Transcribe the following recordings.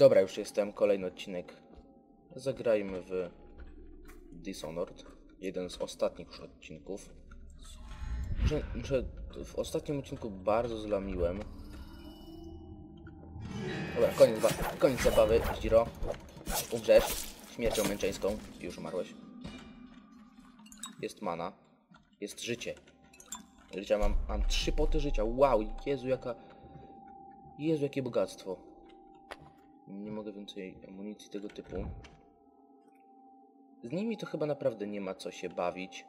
Dobra, już jestem. Kolejny odcinek. Zagrajmy w Dishonored. Jeden z ostatnich już odcinków. Muszę, muszę, w ostatnim odcinku bardzo zlamiłem. Dobra, koniec, koniec zabawy, Zdziro. Umrzesz śmiercią męczeńską. Już umarłeś. Jest mana. Jest życie. Życia mam, mam trzy poty życia. Wow, Jezu, jaka... Jezu, jakie bogactwo. Nie mogę więcej amunicji tego typu. Z nimi to chyba naprawdę nie ma co się bawić.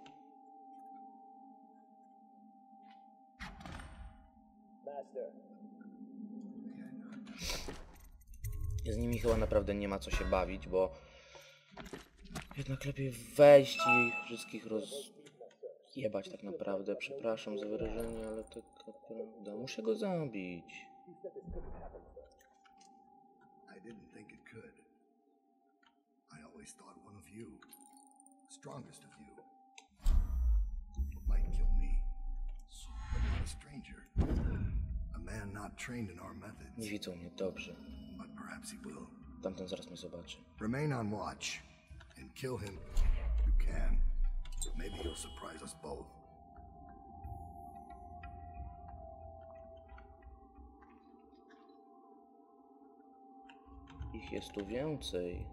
Z nimi chyba naprawdę nie ma co się bawić, bo jednak lepiej wejść i ich wszystkich rozjebać tak naprawdę. Przepraszam za wyrażenie, ale taka prawda. Muszę go zabić. I didn't think it could. I always thought one of you, strongest of you, might kill me. But not a stranger. A man not trained in our methods. Nie widzą mnie dobrze. But perhaps he will. Tamten zaraz mnie zobaczy. Remain on watch and kill him if you can. Maybe he'll surprise us both. Ich jest tu więcej.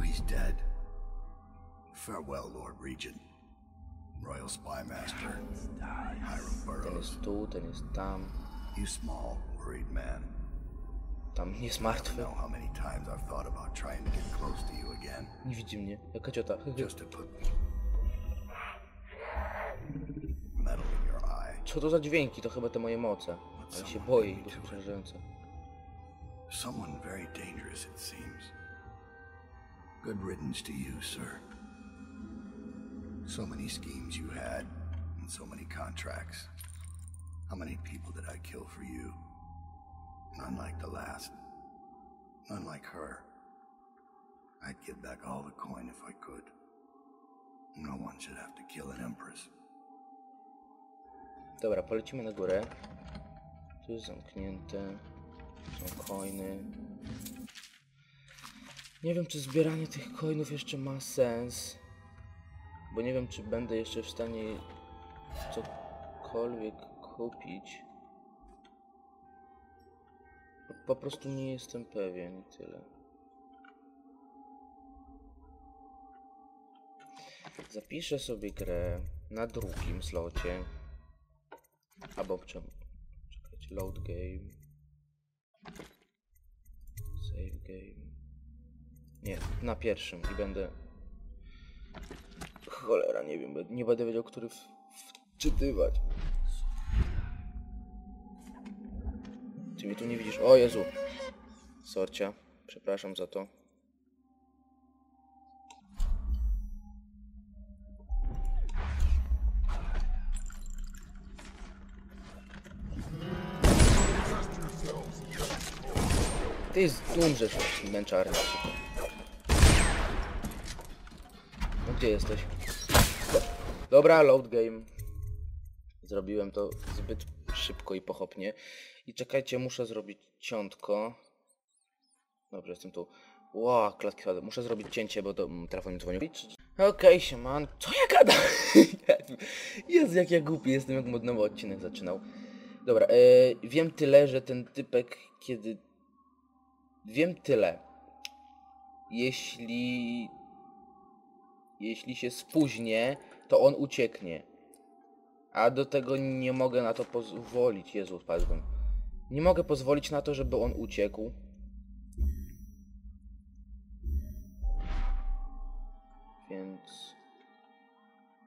He's dead. Farewell, Lord Regent. Royal Spy Master. Hiram Ten Burroughs. jest tu, ten jest tam. You small, worried man. Tam jest I martwy. don't know how many times I've thought about trying to get close to you again. Nie widzi mnie. Jaka ciota. Just to put metal in your eye. Co to za dźwięki? To chyba te moje moce. Ale się boję ich, bo są przerażające. Someone very dangerous, it seems. Good riddance to you, sir. So many schemes you had, and so many contracts. How many people did I kill for you? None like the last. None like her. I'd give back all the coin if I could. No one should have to kill an empress. Dobra, polecimy na górę. Tu zamknięte. Są coiny. Nie wiem, czy zbieranie tych coinów jeszcze ma sens. Bo nie wiem, czy będę jeszcze w stanie cokolwiek kupić. Po- prostu nie jestem pewien i tyle. Zapiszę sobie grę na drugim slocie. Albo czemu? Czekajcie, load game. Game. Nie, na pierwszym i będę. Cholera, nie wiem, nie będę wiedział, który wczytywać. Ty mnie tu nie widzisz? O Jezu! Sorcia, przepraszam za to. Ty umrzesz, męczarny. No gdzie jesteś? Do- Dobra, load game. Zrobiłem to zbyt szybko i pochopnie. I czekajcie, muszę zrobić ciątko. Dobrze, jestem tu. Ło, klatki schody. Muszę zrobić cięcie, bo to mm, telefon mi dzwonił. Okej, okay, sieman. Co ja gadam? Jezu, jak ja głupi jestem, jak modny odcinek zaczynał. Dobra, e, wiem tyle, że ten typek, kiedy... Wiem tyle. Jeśli... Jeśli się spóźnię, to on ucieknie. A do tego nie mogę na to pozwolić. Jezu, spadłem. Nie mogę pozwolić na to, żeby on uciekł. Więc...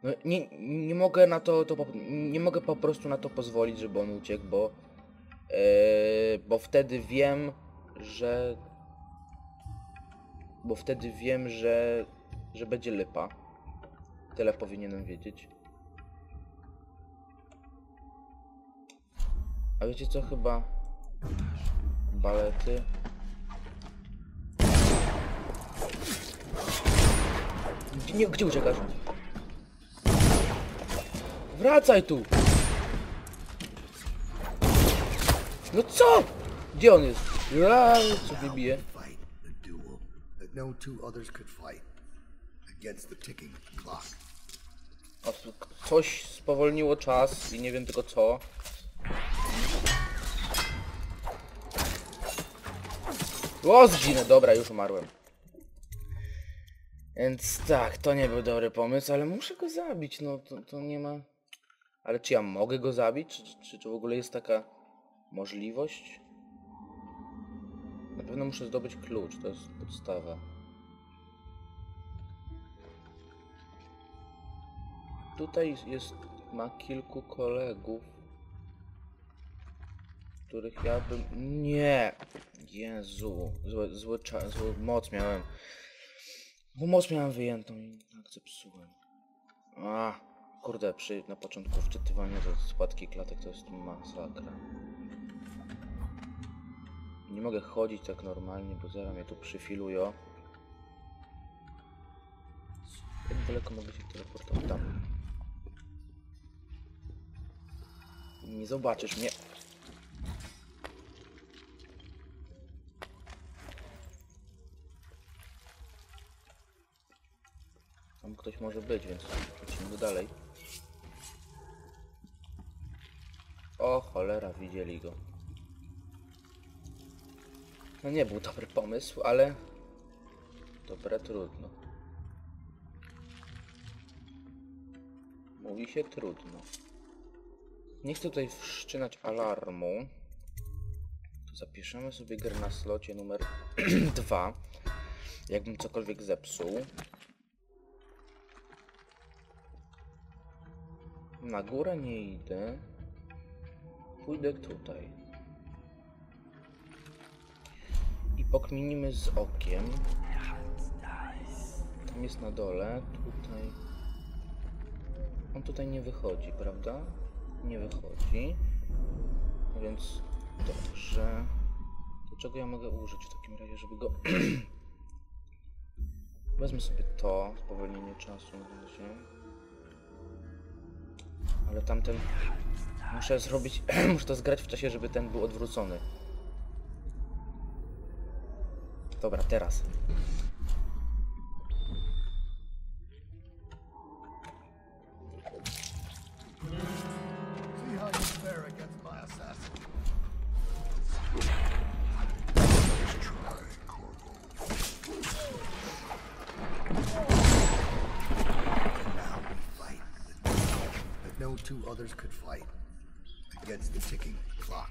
No, nie, nie mogę na to, to nie mogę po prostu na to pozwolić, żeby on uciekł, bo e, bo wtedy wiem, że bo wtedy wiem, że że będzie lipa. Tyle powinienem wiedzieć. A wiecie co chyba? Balety. Nie, gdzie uciekasz? Wracaj tu! No co? Gdzie on jest? Aaa, co mnie bije? Fight the duel that no. O, coś spowolniło czas i nie wiem tylko co. O, zginę, dobra, już umarłem. Więc tak, to nie był dobry pomysł, ale muszę go zabić, no to, to nie ma... Ale czy ja mogę go zabić? Czy, czy, czy w ogóle jest taka możliwość? Na pewno muszę zdobyć klucz, to jest podstawa. Tutaj jest, ma kilku kolegów, których ja bym... Nie! Jezu, zły, zły, cza- zły moc miałem. Bo moc miałem wyjętą i tak zepsułem. A, kurde, przy, na początku wczytywania do składki klatek to jest masakra. Nie mogę chodzić tak normalnie, bo zaraz mnie tu przyfilują. Jak daleko mogę się teleportować? Tam. Nie zobaczysz mnie. Tam ktoś może być, więc lecimy dalej. O cholera, widzieli go. No nie był dobry pomysł, ale... Dobre, trudno. Mówi się trudno. Nie chcę tutaj wszczynać alarmu. To zapiszemy sobie grę na slocie numer 2. Jakbym cokolwiek zepsuł. Na górę nie idę. Pójdę tutaj. Pokminimy z okiem. Tam jest na dole, tutaj. On tutaj nie wychodzi, prawda? Nie wychodzi. Więc dobrze. Do czego ja mogę użyć w takim razie, żeby go... Wezmę sobie to, spowolnienie czasu w razie. Ale tamten... Muszę zrobić... muszę to zgrać w czasie, żeby ten był odwrócony. Duel that no two others could fight against the ticking clock.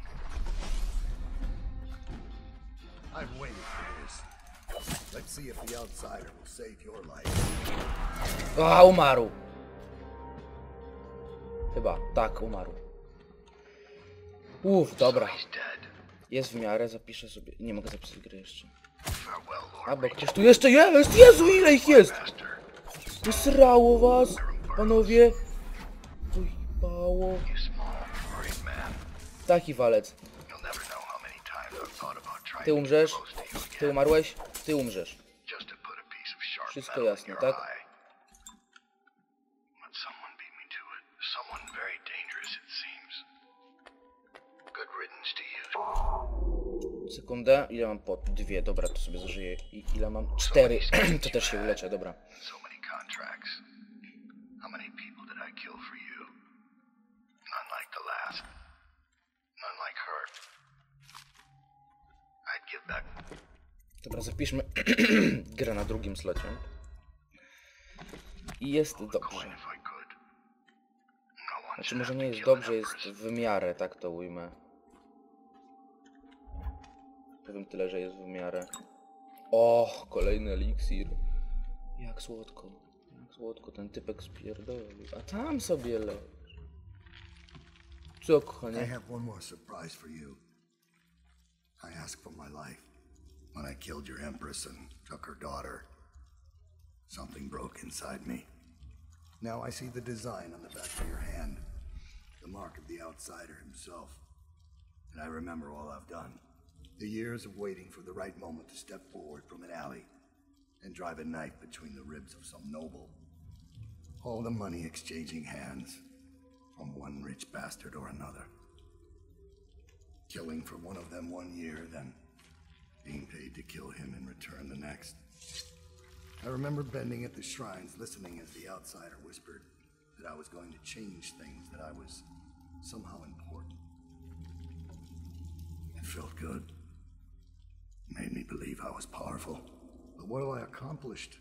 I've waited for this. Let's see if the outsider will save your life. A, umarł! Chyba, tak, umarł. Uff, dobra. Jest w miarę, zapiszę sobie. Nie mogę zapisać gry jeszcze. A, bo przecież tu jeszcze jest! Jezu, ile ich jest! Wysrało was, panowie! Ujebało. Taki walec. Ty umrzesz, ty umarłeś, ty umrzesz. Wszystko jasne, tak? Sekundę, ile mam pot? Dwie, dobra, to sobie zażyję. I ile mam? Cztery, to też się uleczę, dobra. Zapiszmy grę na drugim slocie. I jest dobrze. I. No Znaczy może nie jest dobrze, jest w miarę, tak to ujmę. Powiem tyle, że jest w miarę. O, kolejny eliksir. Jak słodko. Jak słodko ten typek spierdolił. A tam sobie leż. Co, I kochanie? have one more surprise for you. I asked for my life when I killed your empress and took her daughter. Something broke inside me. Now I see the design on the back of your hand, the mark of the outsider himself. And I remember all I've done. The years of waiting for the right moment to step forward from an alley and drive a knife between the ribs of some noble. All the money exchanging hands from one rich bastard or another. Killing for one of them one year, then to kill him in return the next. I remember bending at the shrines, listening as the outsider whispered that I was going to change things, that I was somehow important. It felt good. Made me believe I was powerful. But what have I accomplished?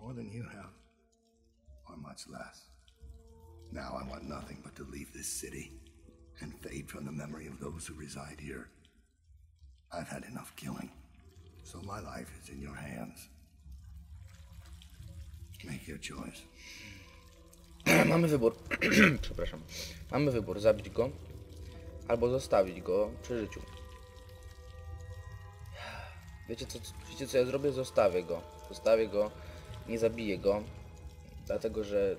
More than you have, or much less. Now I want nothing but to leave this city and fade from the memory of those who reside here. I've had enough killing, so my life is in your hands. Make your choice. Mamy wybór. Przepraszam. Mamy wybór. Zabić go albo zostawić go przy życiu. Wiecie co, wiecie co ja zrobię? Zostawię go. Zostawię go. Nie zabiję go. Dlatego, że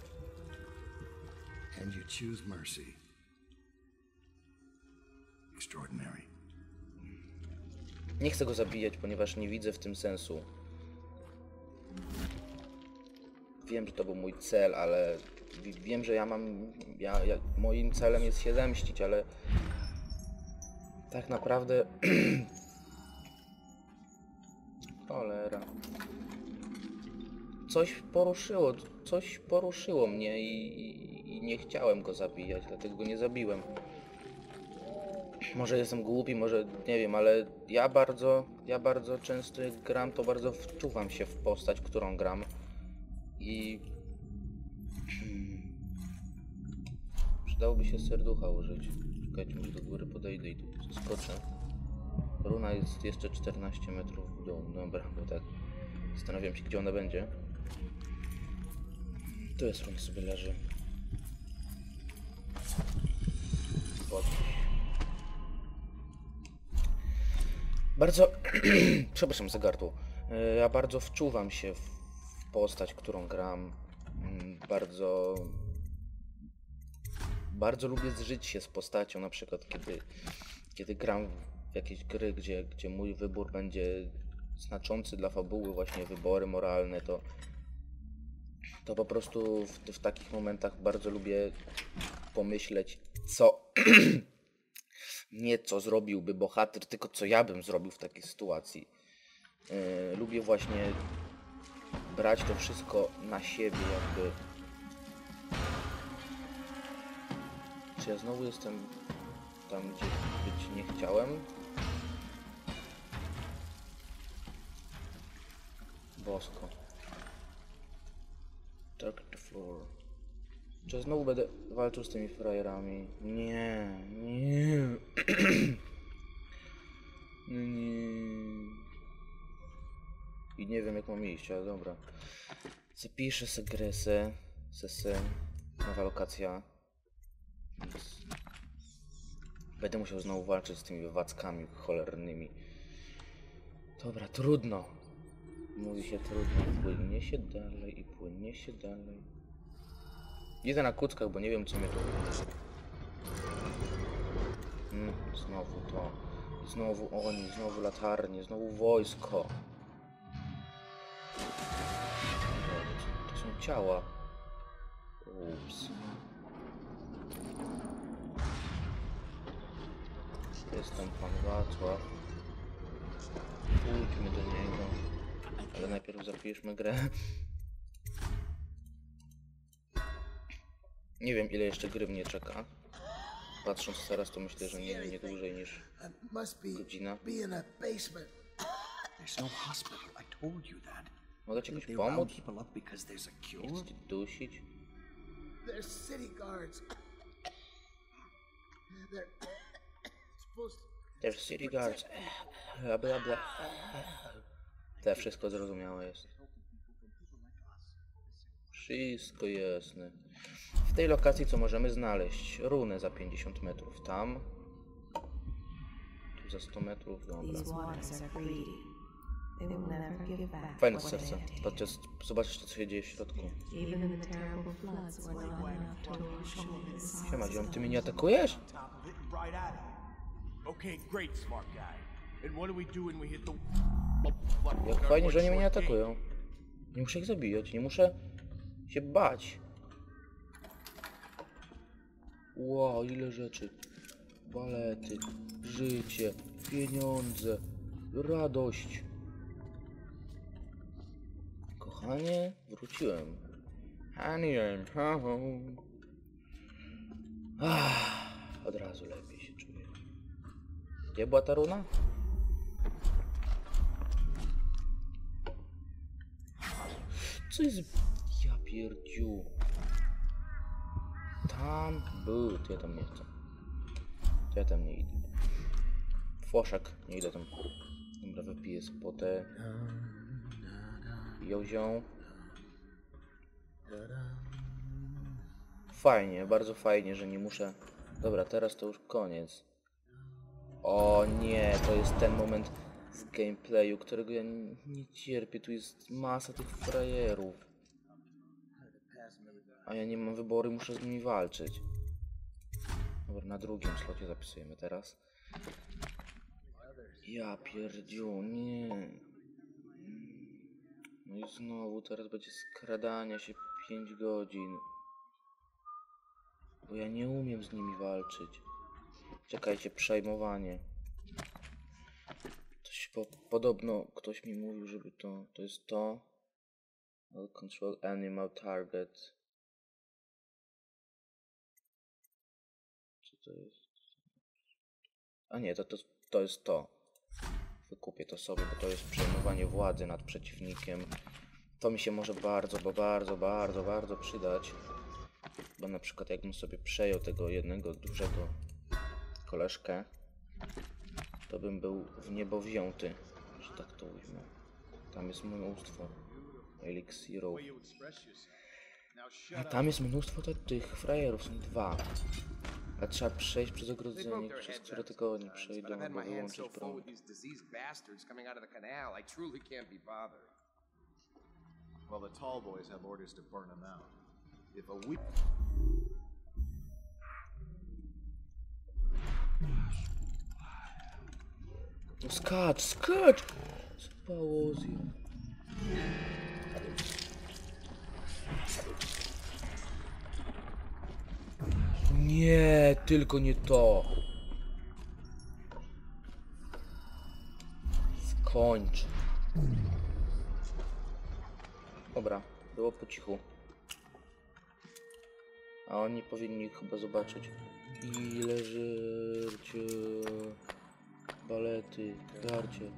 And you choose mercy. Extraordinary. Nie chcę go zabijać, ponieważ nie widzę w tym sensu. Wiem, że to był mój cel, ale wi- wiem, że ja mam. Ja, ja, moim celem jest się zemścić, ale tak naprawdę. Cholera. Coś poruszyło, coś poruszyło mnie i, i nie chciałem go zabijać, dlatego go nie zabiłem. Może jestem głupi, może nie wiem, ale ja bardzo, ja bardzo często jak gram, to bardzo wczuwam się w postać, którą gram. I przydałoby się serducha użyć. Czekajcie, może do góry podejdę i tu skoczę. Runa jest jeszcze 14 metrów w dół. Dobra, bo tak zastanawiam się, gdzie ona będzie. Tu jest runa sobie leży. Podnieś. Bardzo, przepraszam za gardło. E, Ja bardzo wczuwam się w postać, którą gram. Mm, Bardzo, bardzo lubię zżyć się z postacią, na przykład kiedy, kiedy gram w jakieś gry, gdzie, gdzie mój wybór będzie znaczący dla fabuły, właśnie wybory moralne, to, to po prostu w, w takich momentach bardzo lubię pomyśleć, co nie co zrobiłby bohater, tylko co ja bym zrobił w takiej sytuacji. Yy, lubię właśnie brać to wszystko na siebie, jakby. Czy ja znowu jestem tam, gdzie być nie chciałem? Bosko. Dark the floor. Czy znowu będę walczył z tymi frajerami? Nie, nie. No nie. I nie wiem jak mam iść, ale dobra. Zapiszę se grę, se, se. Nowa lokacja. Nic. Będę musiał znowu walczyć z tymi wackami cholernymi. Dobra, trudno. Mówi się trudno. Płynie się dalej i płynie się dalej. Idę na kuckach, bo nie wiem co mnie tu... Mm, znowu to. Znowu oni, znowu latarnie, znowu wojsko. To są ciała. Ups. Jest tam pan Wacław. Pójdźmy do niego. Ale najpierw zapiszmy grę. Nie wiem ile jeszcze gry mnie czeka. Patrząc teraz to myślę, że nie, nie dłużej niż godzina. no. Mogę ci jakoś pomóc? Nie chcę cię dusić. They're city guards. They're supposed to Też City Guards. Bla bla bla. Te wszystko zrozumiałe jest. Wszystko jasne. W tej lokacji co możemy znaleźć? Runę za 50 metrów tam. Tu za 100 metrów, dobra. Fajne serce. Podczas zobaczcie co się dzieje w środku. Siema, ziom, ty mnie nie atakujesz? Jak fajnie, że oni mnie nie atakują. Nie muszę ich zabijać, nie muszę się bać. Wow, ile rzeczy. balety, życie, pieniądze, radość. Kochanie, wróciłem. Honey, I'm home. Ah, od razu lepiej się czuję. Gdzie była ta runa? Co jest... Pierdziu. Tam był, to ja tam nie chcę. To ja tam nie idę. Foszek, nie idę tam. Dobra, wypiję spotę. Jozią. Fajnie, bardzo fajnie, że nie muszę... Dobra, teraz to już koniec. O nie, to jest ten moment z gameplayu, którego ja nie cierpię. Tu jest masa tych frajerów. A ja nie mam wyboru, muszę z nimi walczyć. Dobra, na drugim slocie zapisujemy teraz. Ja pierdziu, nie. No i znowu teraz będzie skradanie się 5 godzin. Bo ja nie umiem z nimi walczyć. Czekajcie, przejmowanie. Coś po, podobno ktoś mi mówił, żeby to. To jest to. I'll control animal target. To jest? A nie, to, to, to jest to. Wykupię to sobie, bo to jest przejmowanie władzy nad przeciwnikiem. To mi się może bardzo, bo bardzo, bardzo, bardzo przydać. Bo na przykład jakbym sobie przejął tego jednego dużego koleżkę, to bym był w niebo wzięty, że tak to ujmę. Tam jest mnóstwo eliksirów. A tam jest mnóstwo tych frajerów, są dwa. A trzeba przejść przez ogrodzenie, przez które tylko oni przejdą, albo wyłączyć prąd. Well, the tall boys have orders to burn them out. If a week. No skacz, skacz! Nie, tylko nie to. Skończ. Dobra, było po cichu. A oni powinni chyba zobaczyć. Ile żercie. Balety, żarcie.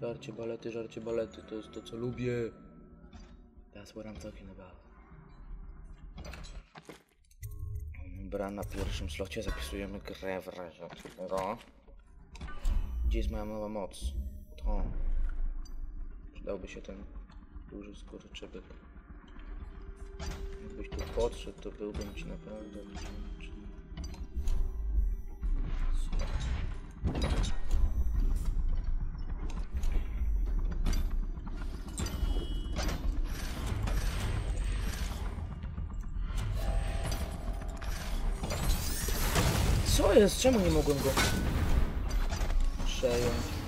Żarcie, balety, żarcie, balety. To jest to, co lubię. That's what I'm talking about. Dobra, na pierwszym slocie zapisujemy grę w razie czego. Gdzie jest moja mała moc? To. Przydałby się ten duży skurczybyk. Jakbyś tu podszedł, to byłbym ci naprawdę wdzięczny. Co jest? Czemu nie mogłem go przejąć?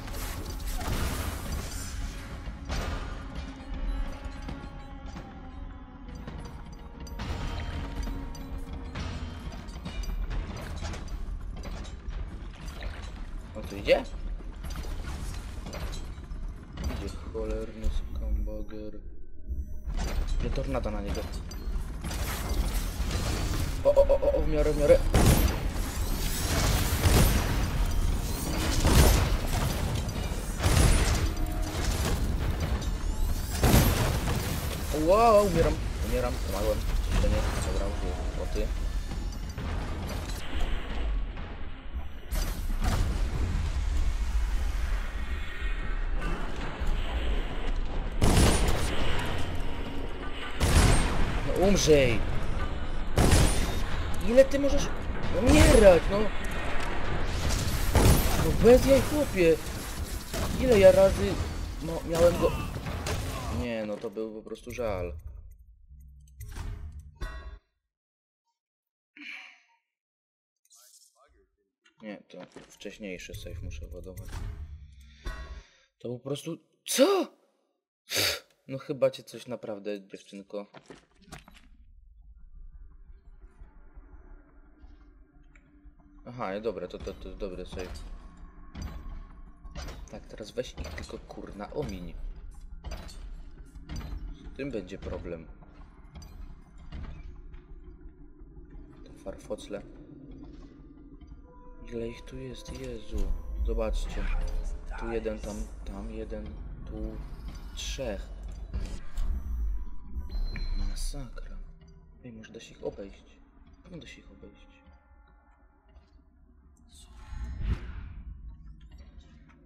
Wow, umieram, umieram, umarłem. Jeszcze nie, dobra, boty. No umrzyj! Ile ty możesz umierać, no? No bez jaj chłopie! Ile ja razy no, miałem go... Nie, no to był po prostu żal. Nie, to wcześniejszy save muszę ładować. To po prostu... CO?! No chyba cię coś naprawdę, dziewczynko. Aha, dobra, to, to, to dobry save. Tak, teraz weź ich tylko kurna omiń. Tym będzie problem. Te farfocle. Ile ich tu jest? Jezu. Zobaczcie. Tu jeden, tam, tam jeden, tu trzech. Masakra. Ej, może da się ich obejść. Pewno da się ich obejść.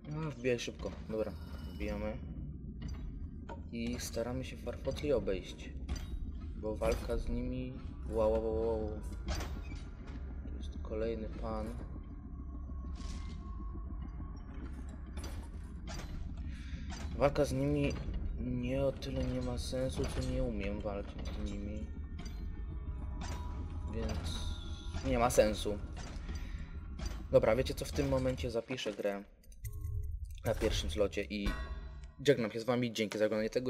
No, wbijaj szybko. Dobra, wbijamy. I staramy się farfotli obejść. Bo walka z nimi... Wow, wow, wow. Tu jest kolejny pan. Walka z nimi nie o tyle nie ma sensu, co nie umiem walczyć z nimi. Więc nie ma sensu. Dobra, wiecie co, w tym momencie zapiszę grę na pierwszym slocie i żegnam się z wami. Dzięki za oglądanie tego